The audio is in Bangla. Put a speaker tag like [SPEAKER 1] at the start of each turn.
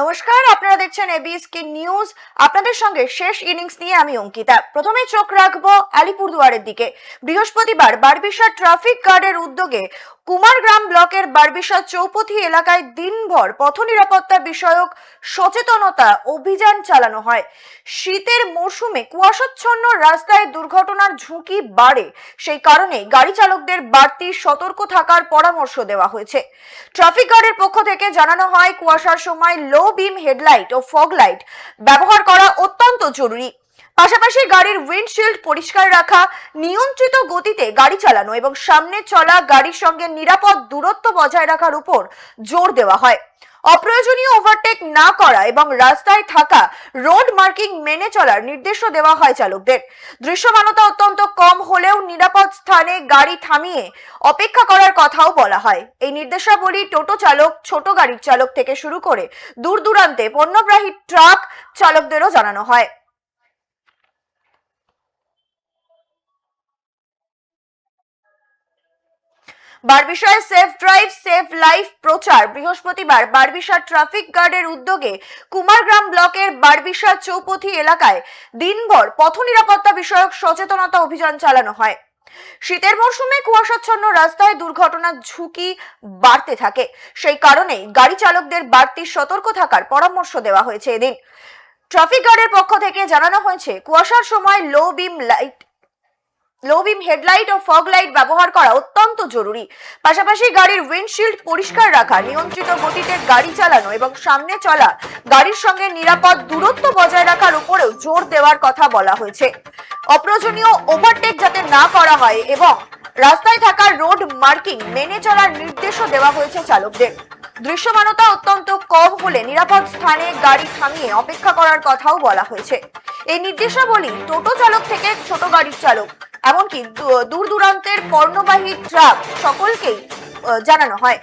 [SPEAKER 1] নমস্কার, আপনারা দেখছেন এবিএসকে নিউজ আপনাদের সঙ্গে শেষ ইনিংস নিয়ে আমি অঙ্কিতা। প্রথমে চোখ রাখব আলিপুরদুয়ারের দিকে। বৃহস্পতিবার বারবিশা ট্রাফিক গার্ডের উদ্যোগে কুমারগ্রাম ব্লকের বারবিশা চৌপথি এলাকায় দিনভর পথ নিরাপত্তা বিষয়ক সচেতনতা অভিযান চালানো হয়। শীতের মরশুমে কুয়াশাচ্ছন্ন রাস্তায় দুর্ঘটনার ঝুঁকি বাড়ে। সেই কারণে গাড়ি চালকদের বাড়তি সতর্ক থাকার পরামর্শ দেওয়া হয়েছে। ট্রাফিক গার্ডের পক্ষ থেকে জানানো হয়, কুয়াশার সময় লো বিম হেডলাইট ও ফগ লাইট ব্যবহার করা অত্যন্ত জরুরি। পাশাপাশি গাড়ির উইন্ডশিল্ড পরিষ্কার রাখা, নিয়ন্ত্রিত গতিতে গাড়ি চালানো এবং সামনে চলা গাড়ির সঙ্গে নিরাপদ দূরত্ব বজায় রাখার উপর জোর দেওয়া হয়। অপ্রয়োজনীয় ওভারটেক না করা এবং রাস্তায় থাকা রোড মার্কিং মেনে চলার নির্দেশও দেওয়া হয় চালকদের। দৃশ্যমানতা অত্যন্ত কম হলেও নিরাপদ স্থানে গাড়ি থামিয়ে অপেক্ষা করার কথাও বলা হয়। এই নির্দেশাবলী টোটো চালক, ছোট গাড়ির চালক থেকে শুরু করে দূর দূরান্তে পণ্যগ্রাহী ট্রাক চালকদেরও জানানো হয়। বারবিশায় সেফ ড্রাইভ, সেফ লাইফ প্রচার। বৃহস্পতিবার বারবিশা ট্রাফিক গার্ডের উদ্যোগে কুমারগ্রাম ব্লকের বারবিশা চৌপথি এলাকায় দিনভর পথ নিরাপত্তা বিষয়ক সচেতনতা অভিযান চালানো হয়। শীতের মরশুমে কুয়াশাচ্ছন্ন রাস্তায় দুর্ঘটনার ঝুঁকি বাড়তে থাকে। সেই কারণেই গাড়ি চালকদের বাড়তি সতর্ক থাকার পরামর্শ দেওয়া হয়েছে এদিন। ট্রাফিক গার্ডের পক্ষ থেকে জানানো হয়েছে, কুয়াশার সময় low beam light low beam headlight ও ফগ লাইট ব্যবহার করা অত্যন্ত জরুরি। পাশাপাশি গাড়ির উইন্ডশিল্ড পরিষ্কার রাখা, নিয়ন্ত্রিত গতিতে গাড়ি চালানো এবং সামনে চলা, গাড়ির সঙ্গে নিরাপদ দূরত্ব বজায় রাখার উপরেও জোর দেওয়ার কথা বলা হয়েছে। অপ্রয়োজনীয় ওভারটেক যাতে না করা হয় এবং রাস্তায় থাকা রোড মার্কিং মেনে চলার নির্দেশও দেওয়া হয়েছে চালকদের। দৃশ্যমানতা অত্যন্ত কম হলে নিরাপদ স্থানে গাড়ি থামিয়ে অপেক্ষা করার কথাও বলা হয়েছে। এই নির্দেশাবলী টোটো চালক থেকে ছোট গাড়ির চালক এমনকি দূর দূরান্তের পণ্যবাহী ট্রাক সকলকেই জানানো হয়।